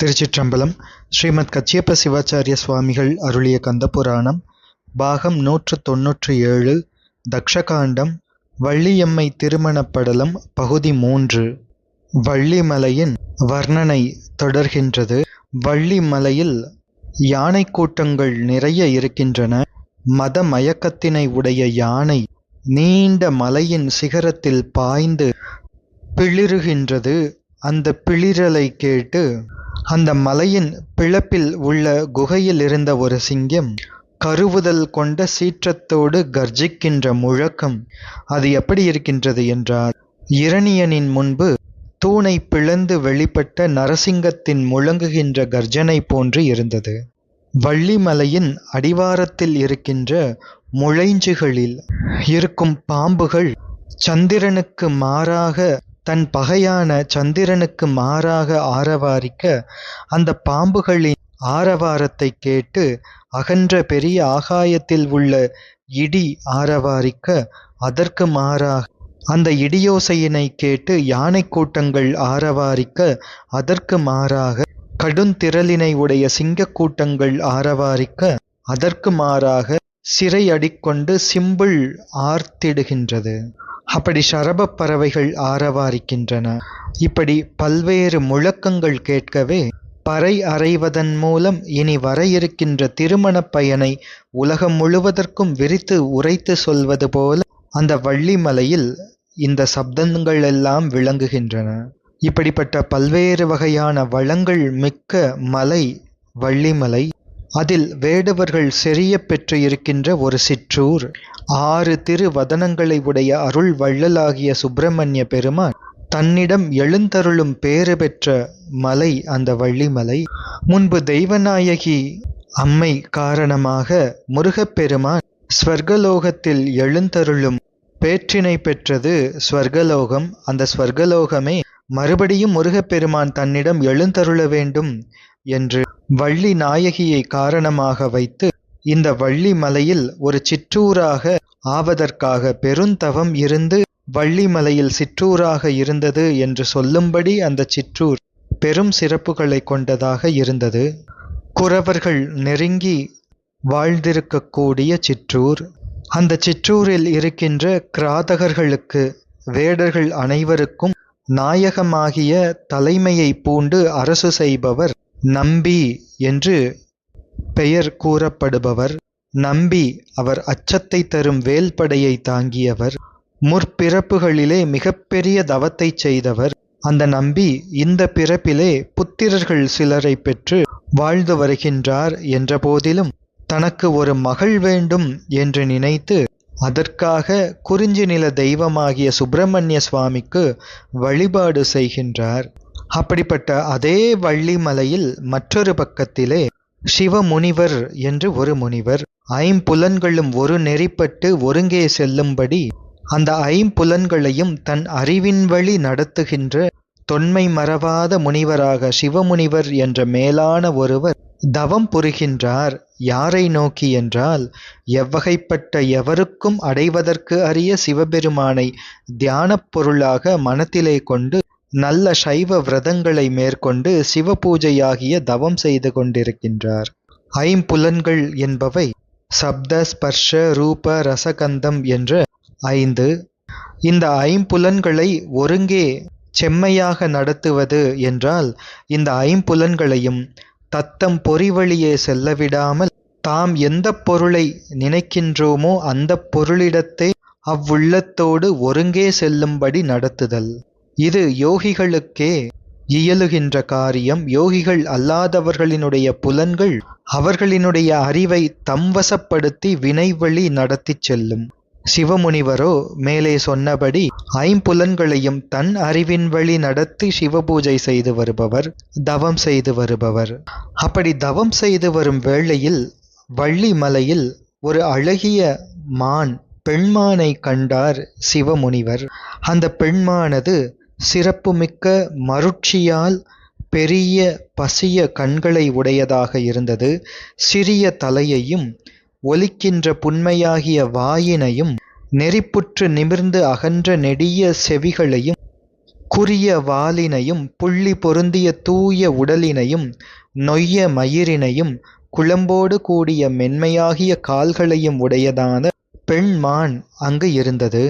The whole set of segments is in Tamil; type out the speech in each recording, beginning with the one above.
திருச்சிற்றம்பலம் ஸ்ரீமத் கச்சியப்ப சிவாச்சாரிய சுவாமிகள் அருளிய கந்தபுராணம் பாகம் நூற்று தொன்னூற்றி ஏழு தக்ஷகாண்டம் வள்ளியம்மை திருமணப்படலம் பகுதி மூன்று. வள்ளிமலையின் வர்ணனை தொடர்கின்றது. வள்ளிமலையில் யானை கூட்டங்கள் நிறைய இருக்கின்றன. மத மயக்கத்தினை உடைய யானை நீண்ட மலையின் சிகரத்தில் பாய்ந்து பிளிறுகின்றது அந்த பிளிரலை கேட்டு அந்த மலையின் பிளப்பில் உள்ள குகையில் இருந்த ஒரு சிங்கம் கருவுதல் கொண்ட சீற்றத்தோடு கர்ஜிக்கின்ற முழக்கம். அது எப்படி இருக்கின்றது என்றால் இரணியனின் முன்பு தூணை பிளந்து வெளிப்பட்ட நரசிங்கத்தின் முழங்குகின்ற கர்ஜனை போன்று இருந்தது. வள்ளிமலையின் அடிவாரத்தில் இருக்கின்ற முளைஞ்சுகளில் இருக்கும் பாம்புகள் சந்திரனுக்கு மாறாக தன் பகையான சந்திரனுக்கு மாறாக ஆரவாரிக்க அந்த பாம்புகளின் ஆரவாரத்தை கேட்டு அகன்ற பெரிய ஆகாயத்தில் உள்ள இடி ஆரவாரிக்க அதற்கு மாறாக அந்த இடியோசையினை கேட்டு யானை கூட்டங்கள் ஆரவாரிக்க அதற்கு மாறாக கடுந்திரளினை உடைய சிங்க கூட்டங்கள் ஆரவாரிக்க அதற்கு மாறாக சிறை அடிக்கொண்டு சிம்பிள் ஆர்த்திடுகின்றது. அப்படி சரபப் பறவைகள் ஆரவாரிக்கின்றன. இப்படி பல்வேறு முழக்கங்கள் கேட்கவே பறை அறைவதன் மூலம் இனி வர இருக்கின்ற திருமணப் பயனை உலகம் முழுவதற்கும் விரித்து உரைத்து சொல்வது போல அந்த வள்ளிமலையில் இந்த சப்தங்கள் எல்லாம் விளங்குகின்றன. இப்படிப்பட்ட பல்வேறு வகையான வளங்கள் மிக்க மலை வள்ளிமலை. அதில் வேடுவர்கள் செறிய பெற்று இருக்கின்ற ஒரு சிற்றூர். ஆறு திரு வதனங்களை உடைய அருள் வள்ளலாகிய சுப்பிரமணிய பெருமான் தன்னிடம் எழுந்தருளும் பேறு பெற்ற மலை அந்த வள்ளிமலை. முன்பு தெய்வநாயகி அம்மை காரணமாக முருகப்பெருமான் ஸ்வர்கலோகத்தில் எழுந்தருளும் பேற்றினை பெற்றது ஸ்வர்கலோகம். அந்த ஸ்வர்கலோகமே மறுபடியும் முருகப்பெருமான் தன்னிடம் எழுந்தருள வேண்டும். என்று வள்ளி நாயகியை காரணமாக வைத்து இந்த வள்ளி மலையில் ஒரு சிற்றூராக ஆவதற்காக பெருந்தவம் இருந்து வள்ளிமலையில் சிற்றூராக இருந்தது என்று சொல்லும்படி அந்த சிற்றூர் பெரும் சிறப்புகளை கொண்டதாக இருந்தது. குறவர்கள் நெருங்கி வாழ்ந்திருக்கக்கூடிய சிற்றூர். அந்த சிற்றூரில் இருக்கின்ற கிராதகர்களுக்கு வேடர்கள் அனைவருக்கும் நாயகமாகிய தலைமையை பூண்டு அரசு செய்பவர் நம்பி என்று பெயர் கூறப்படுபவர் நம்பி அவர் அச்சத்தை தரும் வேல்படையை தாங்கியவர் முற்பிறப்புகளிலே மிகப்பெரிய தவத்தை செய்தவர். அந்த நம்பி இந்த பிறப்பிலே புத்திரர்கள் சிலரை பெற்று வாழ்ந்து வருகின்றார் என்ற போதிலும் தனக்கு ஒரு மகள் வேண்டும் என்று நினைத்து அதற்காக குறிஞ்சி நில தெய்வமாகிய சுப்பிரமணிய சுவாமிக்கு வழிபாடு செய்கின்றார். அப்படிப்பட்ட அதே வள்ளிமலையில் மற்றொரு பக்கத்திலே சிவமுனிவர் என்று ஒரு முனிவர் ஐம்புலன்களும் ஒரு நெறிப்பட்டு ஒருங்கே செல்லும்படி அந்த ஐம்புலன்களையும் தன் அறிவின் வழி நடத்துகின்ற தொன்மை மறவாத முனிவராக சிவமுனிவர் என்ற மேலான ஒருவர் தவம் புரிகின்றார். யாரை நோக்கி என்றால் எவ்வகைப்பட்ட எவருக்கும் அடைவதற்கு அரிய சிவபெருமானை தியானப் பொருளாக மனத்திலே கொண்டு நல்ல சைவ விரதங்களை மேற்கொண்டு சிவ பூஜையாகிய தவம் செய்து கொண்டிருக்கின்றார். ஐம்புலன்கள் என்பவை சப்த ஸ்பர்ஷ ரூப ரசகந்தம் என்ற ஐந்து. இந்த ஐம்புலன்களை ஒருங்கே செம்மையாக நடத்துவது என்றால் இந்த ஐம்புலன்களையும் தத்தம் பொறிவழியே செல்லவிடாமல் தாம் எந்த பொருளை நினைக்கின்றோமோ அந்த பொருளிடத்தை அவ்வுள்ளத்தோடு ஒருங்கே செல்லும்படி நடத்துதல். இது யோகிகளுக்கே இயலுகின்ற காரியம். யோகிகள் அல்லாதவர்களினுடைய புலன்கள் அவர்களினுடைய அறிவை தம்வசப்படுத்தி வினைவழி நடத்தி செல்லும். சிவமுனிவரோ மேலே சொன்னபடி ஐம்புலன்களையும் தன் அறிவின் வழி நடத்தி சிவபூஜை செய்து வருபவர் தவம் செய்து வருபவர். அப்படி தவம் செய்து வரும் வேளையில் வள்ளி மலையில் ஒரு அழகிய மான் பெண்மானை கண்டார் சிவமுனிவர். அந்த பெண்மானது சிறப்புமிக்க மருட்சியால் பெரிய பசிய கண்களை உடையதாக இருந்தது. சிறிய தலையையும் ஒலிக்கின்ற புன்மையாகிய வாயினையும் நெறிப்புற்று நிமிர்ந்து அகன்ற நெடிய செவிகளையும் குறிய வாலினையும் புள்ளி பொருந்திய தூய உடலினையும் நொய்ய மயிரினையும் குளம்போடு கூடிய மென்மையாகிய கால்களையும் உடையதான பெண் மான் அங்கு இருந்தது.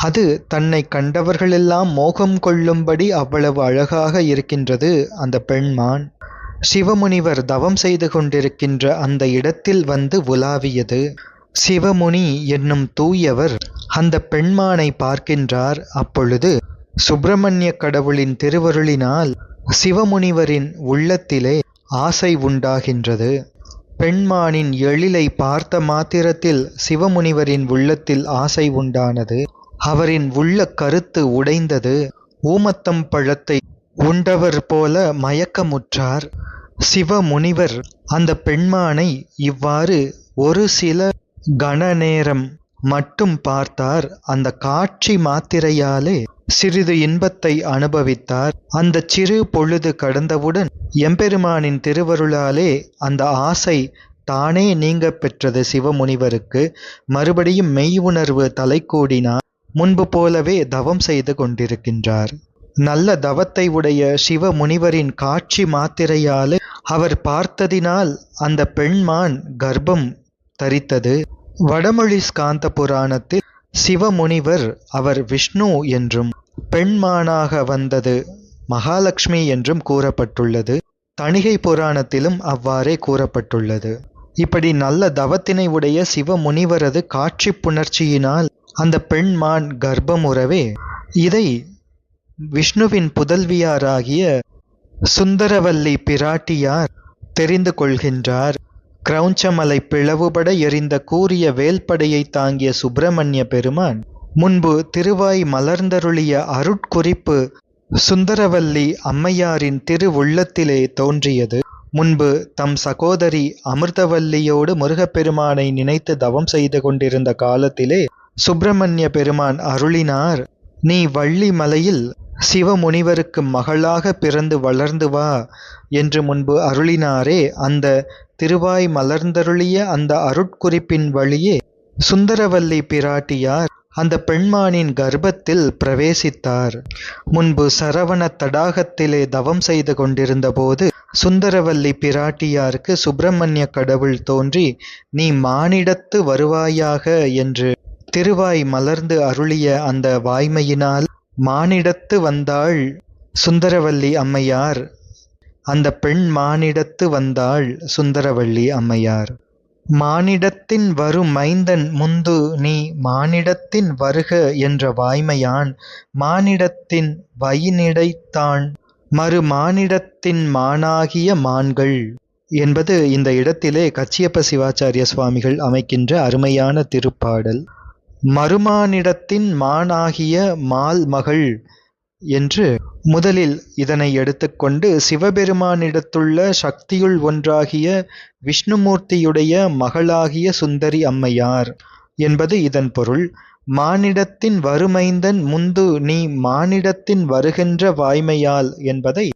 அது தன்னை கண்டவர்களெல்லாம் மோகம் கொள்ளும்படி அவ்வளவு அழகாக இருக்கின்றது அந்த பெண்மான். சிவமுனிவர் தவம் செய்து கொண்டிருக்கின்ற அந்த இடத்தில் வந்து உலாவியது. சிவமுனி என்னும் தூயவர் அந்த பெண்மானை பார்க்கின்றார். அப்பொழுது சுப்பிரமணிய கடவுளின் திருவருளினால் சிவமுனிவரின் உள்ளத்திலே ஆசை உண்டாகின்றது. பெண்மானின் எழிலை பார்த்த மாத்திரத்தில் சிவமுனிவரின் உள்ளத்தில் ஆசை உண்டானது. அவரின் உள்ள கருத்து உடைந்தது. ஊமத்தம் பழத்தை உண்டவர் போல மயக்கமுற்றார். சிவமுனிவர் அந்த பெண்மானை இவ்வாறு ஒரு சில கண நேரம் மட்டும் பார்த்தார். அந்த காட்சி மாத்திரையாலே சிறிது இன்பத்தை அனுபவித்தார். அந்த சிறு பொழுது கடந்தவுடன் எம்பெருமானின் திருவருளாலே அந்த ஆசை தானே நீங்க பெற்றது சிவமுனிவருக்கு. மறுபடியும் மெய் உணர்வு தலைக்கூடினார் முன்பு போலவே தவம் செய்து கொண்டிருக்கின்றார். நல்ல தவத்தை உடைய சிவ முனிவரின் காட்சி மாத்திரையாலே அவர் பார்த்ததினால் அந்த பெண்மான் கர்ப்பம் தரித்தது. வடமொழி ஸ்காந்த புராணத்தில் சிவமுனிவர் அவர் விஷ்ணு என்றும் பெண்மானாக வந்தது மகாலட்சுமி என்றும் கூறப்பட்டுள்ளது. தணிகை புராணத்திலும் அவ்வாறே கூறப்பட்டுள்ளது. இப்படி நல்ல தவத்தினை உடைய சிவமுனிவரது காட்சி புணர்ச்சியினால் அந்த பெண்மான் கர்ப்பமுறவே இதை விஷ்ணுவின் புதல்வியாராகிய சுந்தரவல்லி பிராட்டியார் தெரிந்து கொள்கின்றார். கிரௌஞ்சமலை பிளவுபட எரிந்த கூறிய வேல்படையை தாங்கிய சுப்பிரமணிய பெருமான் முன்பு திருவாய் மலர்ந்தருளிய அருட்குறிப்பு சுந்தரவல்லி அம்மையாரின் திரு உள்ளத்திலே தோன்றியது. முன்பு தம் சகோதரி அமிர்தவல்லியோடு முருகப்பெருமானை நினைத்து தவம் செய்து கொண்டிருந்த காலத்திலே சுப்பிரமணிய பெருமான் அருளினார் நீ வள்ளி மலையில் சிவமுனிவருக்கு மகளாக பிறந்து வளர்ந்து வா என்று முன்பு அருளினாரே அந்த திருவாய் மலர்ந்தருளிய அந்த அருட்குறிப்பின் வழியே சுந்தரவல்லி பிராட்டியார் அந்த பெண்மானின் கர்ப்பத்தில் பிரவேசித்தார். முன்பு சரவண தடாகத்திலே தவம் செய்து கொண்டிருந்த போது சுந்தரவல்லி பிராட்டியாருக்கு சுப்பிரமணிய கடவுள் தோன்றி நீ மானிடத்து வருவாயாக என்று திருவாய் மலர்ந்து அருளிய அந்த வாய்மையினால் மானிடத்து வந்தாள் சுந்தரவல்லி அம்மையார். அந்த பெண் மானிடத்து வந்தாள் சுந்தரவள்ளி அம்மையார். மானிடத்தின் வரு மைந்தன் முந்து நீ மானிடத்தின் வருக என்ற வாய்மையான் மானிடத்தின் வயினிடைத்தான் மறு மானிடத்தின் மானாகிய மான்கள் என்பது இந்த இடத்திலே கச்சியப்ப சிவாச்சாரிய சுவாமிகள் அமைக்கின்ற அருமையான திருப்பாடல். மறுமானிடத்தின் மானாகிய மால் மகள் என்று முதலில் இதனை எடுத்துக்கொண்டு சிவபெருமானிடத்துள்ள சக்தியுள் ஒன்றாகிய விஷ்ணுமூர்த்தியுடைய மகளாகிய சுந்தரி அம்மையார் என்பது இதன் பொருள். மானிடத்தின் வறுமைந்தன் முந்து நீ மானிடத்தின் வருகின்ற வாய்மையால் என்பதை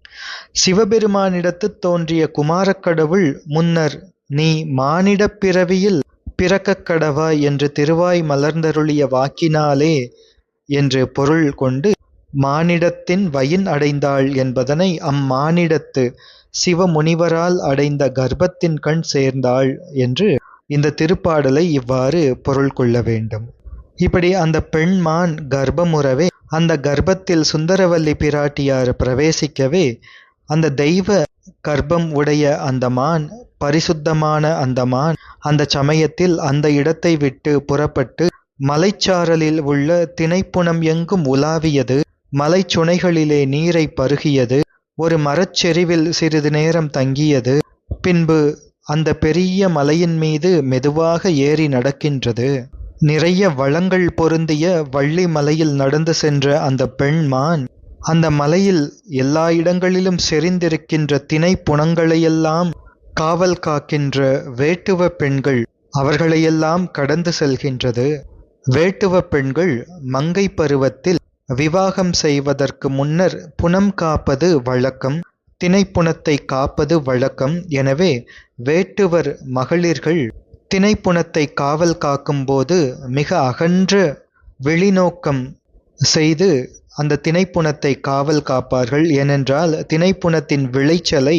சிவபெருமானிடத்து தோன்றிய குமாரக்கடவுள் முன்னர் நீ மானிடப் பிறவியில் பிறக்கக் கடவாய் என்று திருவாய் மலர்ந்தருளிய வாக்கினாலே என்று பொருள் கொண்டு மானிடத்தின் வயின் அடைந்தாள் என்பதனை அம்மானிடத்து சிவமுனிவரால் அடைந்த கர்ப்பத்தின் கண் சேர்ந்தாள் என்று இந்த திருப்பாடலை இவ்வாறு பொருள் கொள்ள வேண்டும். இப்படி அந்த பெண்மான் கர்ப்பமுறவே அந்த கர்ப்பத்தில் சுந்தரவல்லி பிராட்டியார் பிரவேசிக்கவே அந்த தெய்வ கர்ப்பம் உடைய அந்த மான் பரிசுத்தமான அந்த மான் அந்த சமயத்தில் அந்த இடத்தை விட்டு புறப்பட்டு மலைச்சாரலில் உள்ள திணைப்புணம் எங்கும் உலாவியது. மலைச்சுனைகளிலே நீரை பருகியது ஒரு மரச்செறிவில் சிறிது நேரம் தங்கியது பின்பு அந்த பெரிய மலையின் மீது மெதுவாக ஏறி நடக்கின்றது. நிறைய வளங்கள் பொருந்திய வள்ளி மலையில் நடந்து சென்ற அந்த பெண்மான் அந்த மலையில் எல்லா இடங்களிலும் செறிந்திருக்கின்ற திணை புணங்களையெல்லாம் காவல் காக்கின்ற வேட்டுவ பெண்கள் அவர்களையெல்லாம் கடந்து செல்கின்றது. வேட்டுவ பெண்கள் மங்கை பருவத்தில் விவாகம் செய்வதற்கு முன்னர் புனம் காப்பது வழக்கம் திணைப்புணத்தை காப்பது வழக்கம். எனவே வேட்டுவர் மகளிர்கள் திணைப்புணத்தை காவல் காக்கும்போது மிக அகன்ற வெளிநோக்கம் செய்து அந்த திணைப்புணத்தை காவல் காப்பார்கள். ஏனென்றால் திணைப்புணத்தின் விளைச்சலை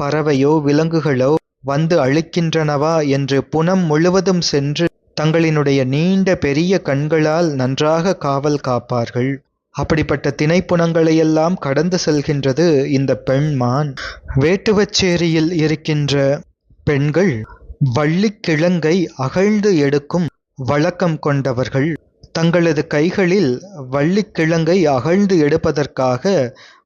பறவையோ விலங்குகளோ வந்து அழிக்கின்றனவா என்று புனம் முழுவதும் சென்று தங்களினுடைய நீண்ட பெரிய கண்களால் நன்றாக காவல் காப்பார்கள். அப்படிப்பட்ட திணைப்புணங்களையெல்லாம் கடந்து செல்கின்றது இந்த பெண்மான். வேட்டுவச்சேரியில் இருக்கின்ற பெண்கள் வள்ளிக்கிழங்கை அகழ்ந்து எடுக்கும் வழக்கம் கொண்டவர்கள். தங்களது கைகளில் வள்ளிக்கிழங்கை அகழ்ந்து எடுப்பதற்காக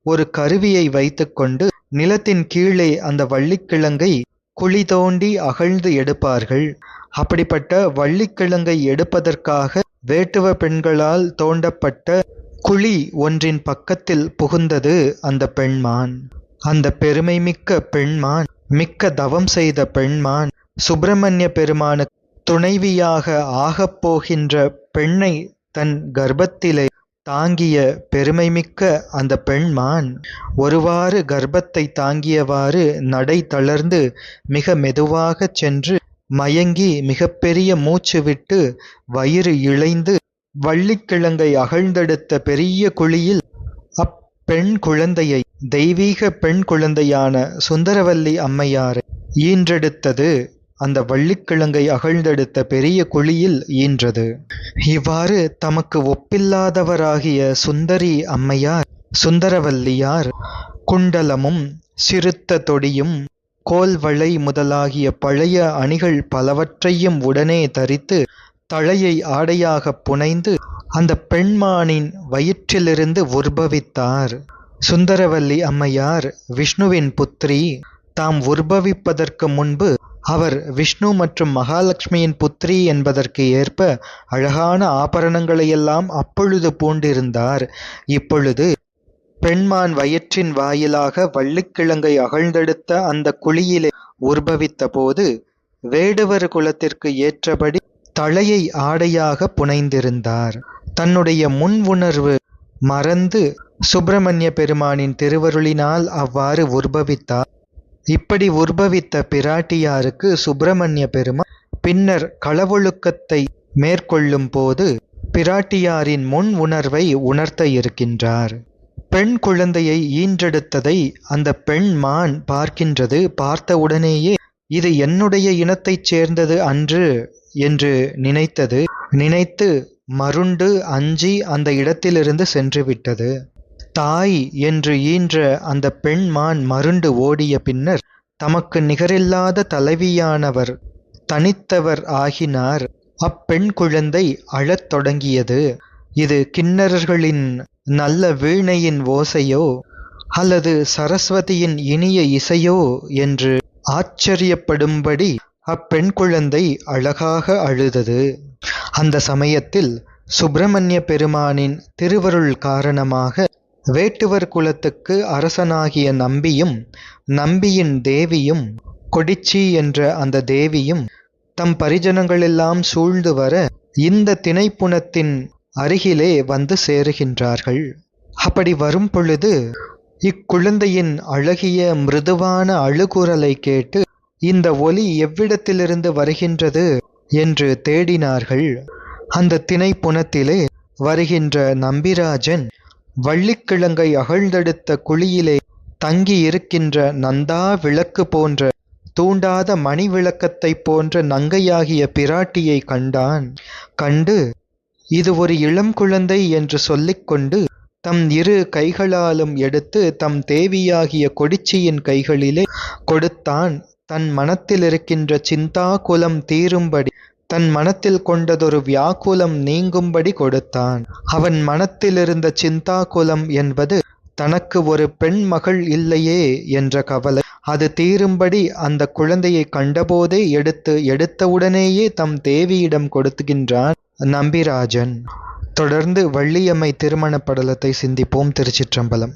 ஒரு கருவியை வைத்துக்கொண்டு நிலத்தின் கீழே அந்த வள்ளிக்கிழங்கை குழி தோண்டி அகழ்ந்து எடுப்பார்கள். அப்படிப்பட்ட வள்ளிக்கிழங்கை எடுப்பதற்காக வேட்டுவ பெண்களால் தோண்டப்பட்ட குழி ஒன்றின் பக்கத்தில் புகுந்தது அந்த பெண்மான். அந்த பெருமை மிக்க பெண்மான் மிக்க தவம் செய்த பெண்மான் சுப்பிரமணிய பெருமானுக்கு துணைவியாக ஆகப் போகின்ற பெண்ணை தன் கர்ப்பத்திலே தாங்கிய பெருமைமிக்க அந்த பெண்மான் ஒருவாறு கர்ப்பத்தை தாங்கியவாறு நடை தளர்ந்து மிக மெதுவாகச் சென்று மயங்கி மிகப்பெரிய மூச்சு விட்டு வயிறு இழைந்து வள்ளிக்கிழங்கை அகழ்ந்தெடுத்த பெரிய குழியில் அப்பெண் குழந்தையை தெய்வீக பெண் குழந்தையான சுந்தரவல்லி அம்மையாரை ஈன்றெடுத்தது. அந்த வள்ளிக்கிழங்கை அகழ்ந்தெடுத்த பெரிய குழியில் ஈன்றது. இவ்வாறு தமக்கு ஒப்பில்லாதவராகிய சுந்தரி அம்மையார் சுந்தரவல்லியார் குண்டலமும் சிறுத்த தொடியும் கோல்வளை முதலாகிய பழைய அணிகள் பலவற்றையும் உடனே தரித்து தழையை ஆடையாகப் புனைந்து அந்த பெண்மானின் வயிற்றிலிருந்து உற்பவித்தார். சுந்தரவல்லி அம்மையார் விஷ்ணுவின் புத்திரி தாம் உற்பவிப்பதற்கு முன்பு அவர் விஷ்ணு மற்றும் மகாலட்சுமியின் புத்திரி என்பதற்கு ஏற்ப அழகான ஆபரணங்களையெல்லாம் அப்பொழுது பூண்டிருந்தார். இப்பொழுது பெண்மான் வயிற்றின் வாயிலாக வள்ளிக்கிழங்கை அகழ்ந்தெடுத்த அந்த குழியிலே உற்பவித்த போது வேடுவர் குலத்திற்கு ஏற்றபடி தலையை ஆடையாக புனைந்திருந்தார். தன்னுடைய முன் உணர்வு மறந்து சுப்பிரமணிய பெருமானின் திருவருளினால் அவ்வாறு உற்பவித்தார். இப்படி உற்பவித்த பிராட்டியாருக்கு சுப்பிரமணிய பெருமான் பின்னர் களவொழுக்கத்தை மேற்கொள்ளும் போது பிராட்டியாரின் முன் உணர்வை உணர்த்த இருக்கின்றார். பெண் குழந்தையை ஈன்றெடுத்ததை அந்த பெண் மான் பார்க்கின்றது பார்த்தவுடனேயே இது என்னுடைய இனத்தைச் சேர்ந்தது அன்று என்று நினைத்தது. நினைத்து மருண்டு அஞ்சி அந்த இடத்திலிருந்து சென்றுவிட்டது. தாய் என்று ஈன்ற அந்த பெண்மான் மருண்டு ஓடிய பின்னர் தமக்கு நிகரில்லாத தலைவியானவர் தனித்தவர் ஆகினார். அப்பெண் குழந்தை அழத் தொடங்கியது. இது கிண்ணறர்களின் நல்ல வீணையின் ஓசையோ அல்லது சரஸ்வதியின் இனிய இசையோ என்று ஆச்சரியப்படும்படி அப்பெண் குழந்தை அழகாக அழுதது. அந்த சமயத்தில் சுப்பிரமணிய பெருமானின் திருவருள் காரணமாக வேட்டுவர் குலத்துக்கு அரசனாகிய நம்பியும் நம்பியின் தேவியும் கொடிச்சி என்ற அந்த தேவியும் தம் பரிஜனங்களெல்லாம் சூழ்ந்து வர இந்த திணைப்புணத்தின் அருகிலே வந்து சேருகின்றார்கள். அப்படி வரும் பொழுது இக்குழந்தையின் அழகிய மிருதுவான அழுகுரலை கேட்டு இந்த ஒலி எவ்விடத்திலிருந்து வருகின்றது என்று தேடினார்கள். அந்த திணைப்புணத்திலே வருகின்ற நம்பிராஜன் வள்ளிக்கிழங்கை அகழ்ந்தெடுத்த குழியிலே தங்கி இருக்கின்ற நந்தா விளக்கு போன்ற தூண்டாத மணி விளக்கத்தைப் போன்ற நங்கையாகிய பிராட்டியை கண்டான். கண்டு இது ஒரு இளம் குழந்தை என்று சொல்லிக்கொண்டு தம் இரு கைகளாலும் எடுத்து தம் தேவியாகிய கொடிச்சியின் கைகளிலே கொடுத்தான். தன் மனத்தில் இருக்கின்ற சிந்தா குலம் தீரும்படி தன் மனத்தில் கொண்டதொரு வியாக்குலம் நீங்கும்படி கொடுத்தான். அவன் மனத்திலிருந்த சிந்தாகுலம் என்பது தனக்கு ஒரு பெண் மகள் இல்லையே என்ற கவலை. அது தீரும்படி அந்த குழந்தையை கண்டபோதே எடுத்து எடுத்தவுடனேயே தம் தேவியிடம் கொடுத்துகின்றான் நம்பிராஜன். தொடர்ந்து வள்ளியம்மை திருமண படலத்தை சிந்திப்போம் திருச்சிற்றம்பலம்.